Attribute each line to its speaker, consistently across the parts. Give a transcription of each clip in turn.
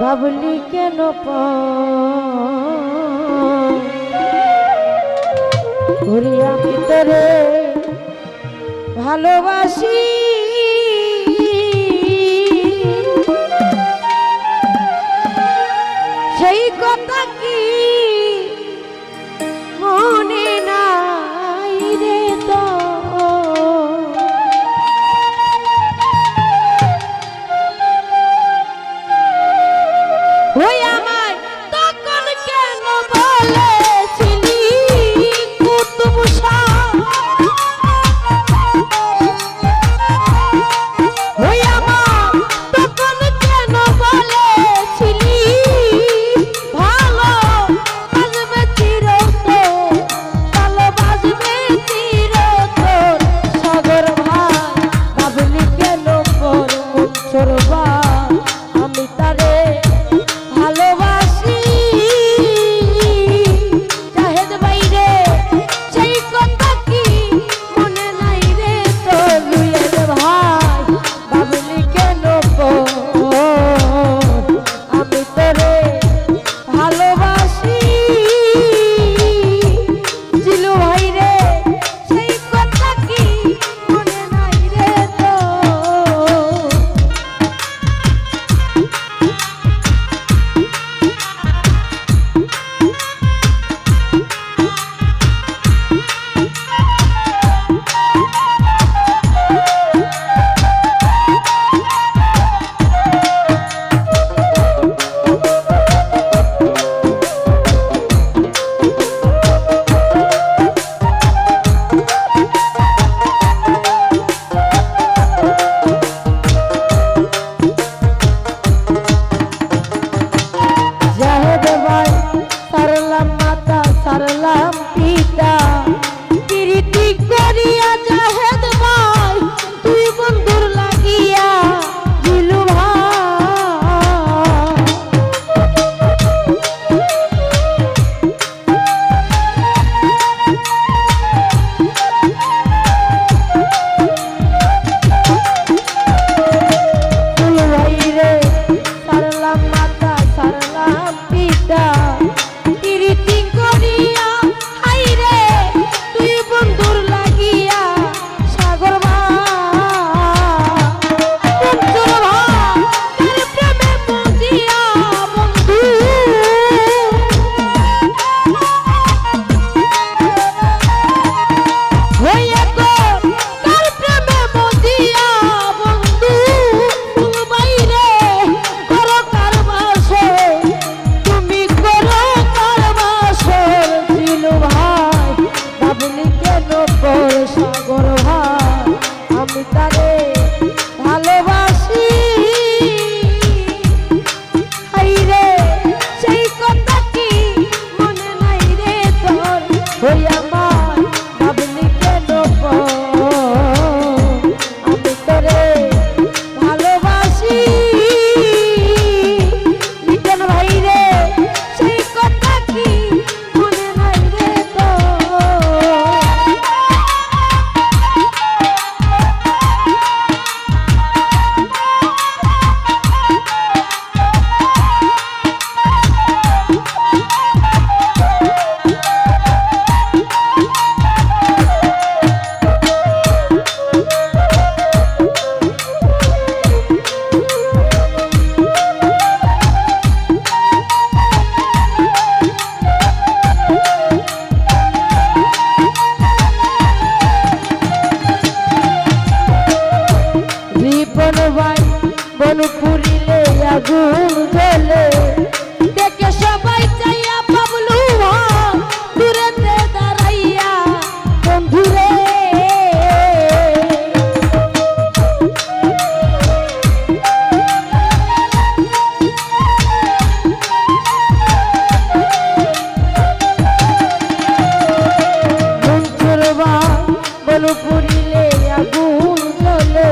Speaker 1: বাবলি কেন পড়িয়া ভিতরে তোরে ভালোবাসি? বনপুরিলে আগুন জ্বলে।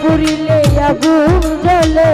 Speaker 1: পুরিলে আগুন জ্বলে।